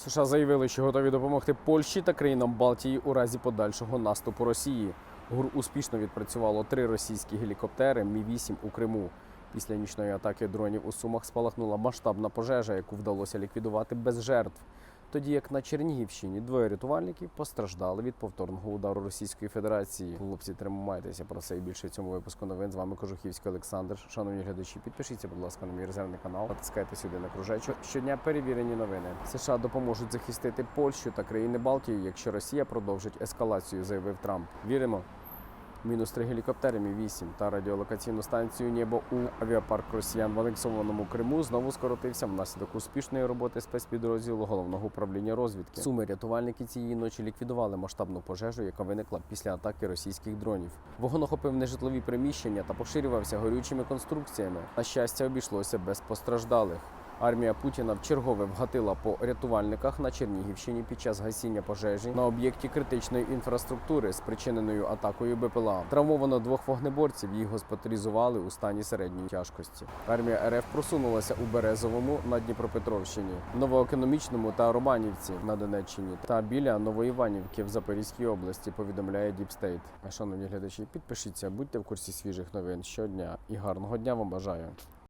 США заявили, що готові допомогти Польщі та країнам Балтії у разі подальшого наступу Росії. ГУР успішно відпрацювало три російські гелікоптери Мі-8 у Криму. Після нічної атаки дронів у Сумах спалахнула масштабна пожежа, яку вдалося ліквідувати без жертв. Тоді як на Чернігівщині двоє рятувальників постраждали від повторного удару Російської Федерації. Хлопці, тримайтеся про це і більше в цьому випуску новин. З вами Кожухівський Олександр. Шановні глядачі, підпишіться, будь ласка, на мій резервний канал. Натискайте сюди на кружечок. Щодня перевірені новини. США допоможуть захистити Польщу та країни Балтії, якщо Росія продовжить ескалацію, заявив Трамп. Віримо. Мінус три гелікоптери Мі-8 та радіолокаційну станцію Небо у авіапарк Росіян в анексованому Криму знову скоротився внаслідок успішної роботи спецпідрозділу головного управління розвідки. Суми рятувальники цієї ночі ліквідували масштабну пожежу, яка виникла після атаки російських дронів. Вогонь охопив нежитлові приміщення та поширювався горючими конструкціями. На щастя, обійшлося без постраждалих. Армія Путіна вчергове вгатила по рятувальниках на Чернігівщині під час гасіння пожежі на об'єкті критичної інфраструктури, спричиненою атакою БПЛА. Травмовано двох вогнеборців. Їх госпіталізували у стані середньої тяжкості. Армія РФ просунулася у Березовому на Дніпропетровщині, Новоекономічному та Романівці на Донеччині та біля Новоіванівки в Запорізькій області. Повідомляє Діпстейт. Шановні глядачі, підпишіться, будьте в курсі свіжих новин щодня і гарного дня вам бажаю.